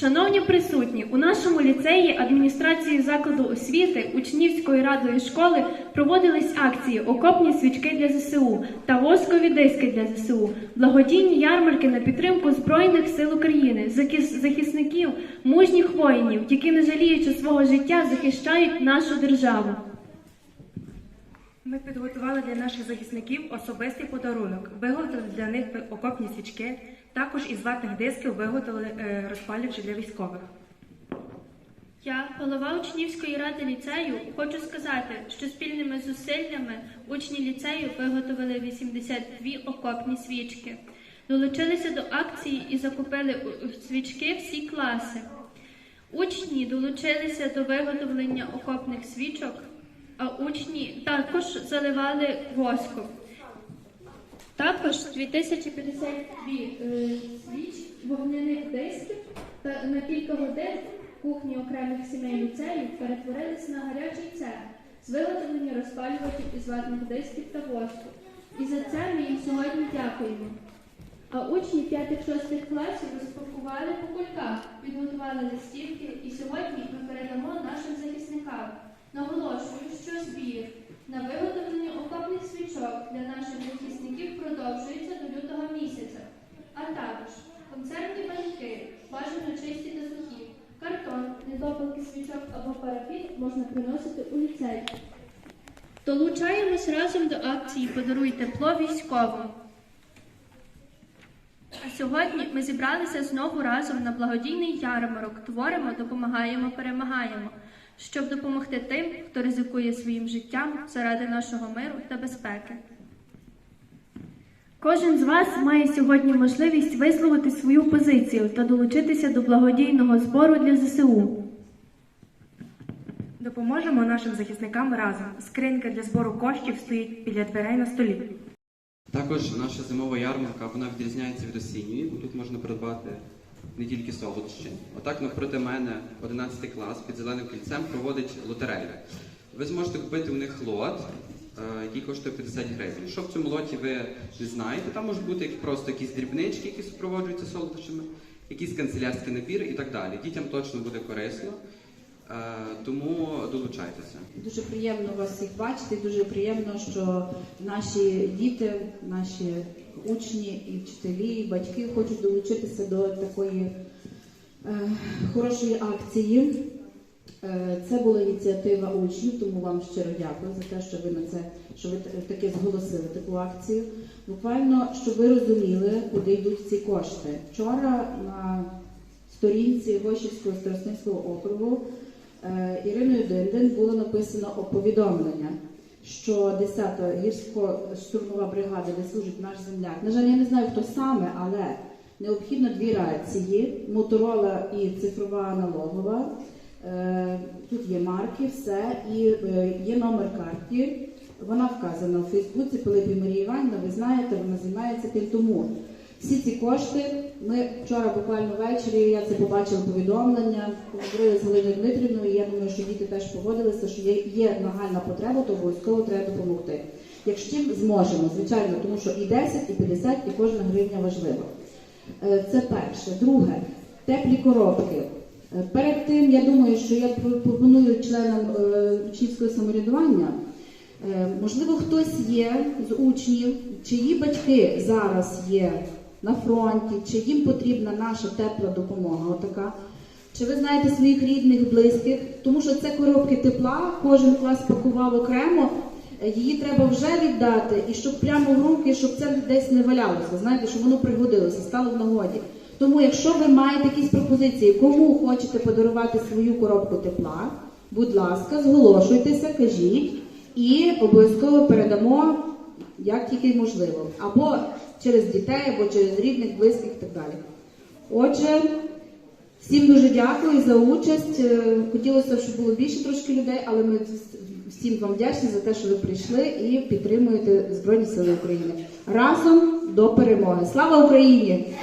Шановні присутні, у нашому ліцеї адміністрації закладу освіти учнівської радої школи проводились акції Окопні свічки для ЗСУ та воскові диски для ЗСУ, благодійні ярмарки на підтримку Збройних сил України, захис- захисників, мужніх воїнів, які, не жаліючи свого життя, захищають нашу державу. Ми підготували для наших захисників особистий подарунок. Виготовили для них окопні свічки. Також із ватних дисків виготовили е, розпалювачі для військових. Я, голова учнівської ради ліцею, хочу сказати, що спільними зусиллями учні ліцею виготовили 82 окопні свічки. Долучилися до акції і закупили свічки всі класи. Учні долучилися до виготовлення окопних свічок, а учні також заливали воском. Також 2052 е, свіч вогняних дисків та на кілька годин кухні окремих сімей ліцею перетворилися на гарячий цех з виготовлення розпалювачів із ватних дисків та воску. І за це ми їм сьогодні дякуємо. А учні 5-6 класів розпакували по кульках, підготували листівки і сьогодні ми передамо нашим захисникам. Наголошую, що збір на виготовлення окопних свічок для наших захисників продовжується до лютого місяця, а також концертні банки, бажано чисті та сухі, картон, недопалки свічок або парафін можна приносити у ліцей. Долучаємось разом до акції Подаруй тепло військовим. А сьогодні ми зібралися знову разом на благодійний ярмарок. Творимо, допомагаємо, перемагаємо, щоб допомогти тим, хто ризикує своїм життям заради нашого миру та безпеки. Кожен з вас має сьогодні можливість висловити свою позицію та долучитися до благодійного збору для ЗСУ. Допоможемо нашим захисникам разом. Скринька для збору коштів стоїть біля дверей на столі. Також наша зимова ярмарка вона відрізняється від осінньої, бо тут можна придбати не тільки солодощі. Отак навпроти мене 11 клас під зеленим кільцем проводить лотерею. Ви зможете купити у них лот, е, який коштує 50 гривень. Що в цьому лоті ви не знаєте, там можуть бути просто якісь дрібнички, які супроводжуються солодощами, якийсь канцелярський набір і так далі. Дітям точно буде корисно, тому долучайтеся. Дуже приємно вас всіх бачити. Дуже приємно, що наші діти, наші учні і вчителі, і батьки хочуть долучитися до такої е, хорошої акції. Е, Це була ініціатива учнів, тому вам щиро дякую за те, що ви на це, що ви т- таки зголосили таку акцію. Буквально, щоб ви розуміли, куди йдуть ці кошти. Вчора на сторінці Гощівського старостинського округу Е, Іриною Диндин було написано повідомлення, що 10-та гірсько-штурмова бригада, де служить наш земляк. На жаль, я не знаю, хто саме, але необхідно дві рації: моторола і цифрова аналогова. Е, Тут є марки, все, і е, є номер картки. Вона вказана у Фейсбуці Пилипі Марії Іванівна, ви знаєте, вона займається тим тому. Всі ці кошти ми вчора буквально ввечері, я це побачила повідомлення, поговорили з Галиною Дмитрівною. Я думаю, що діти теж погодилися, що є, є нагальна потреба, то обов'язково треба допомогти. Якщо зможемо, звичайно, тому що і 10, і 50, і кожна гривня важлива. Е, Це перше. Друге, теплі коробки. Е, Перед тим я думаю, що я пропоную членам е, учнівського самоврядування. Можливо, хтось є з учнів, чиї батьки зараз є на фронті, чи їм потрібна наша тепла допомога. Отака. Чи ви знаєте своїх рідних, близьких? Тому що це коробки тепла, кожен клас пакував окремо. е, Її треба вже віддати, і щоб прямо в руки, щоб це десь не валялося. Знаєте, щоб воно пригодилося, стало в нагоді. Тому, якщо ви маєте якісь пропозиції, кому хочете подарувати свою коробку тепла, будь ласка, зголошуйтеся, кажіть, і обов'язково передамо як тільки можливо, або через дітей, або через рідних, близьких і так далі. Отже, всім дуже дякую за участь. Е, Хотілося, щоб було більше трошки людей, але ми всім вам вдячні за те, що ви прийшли і підтримуєте Збройні Сили України. Разом до перемоги. Слава Україні!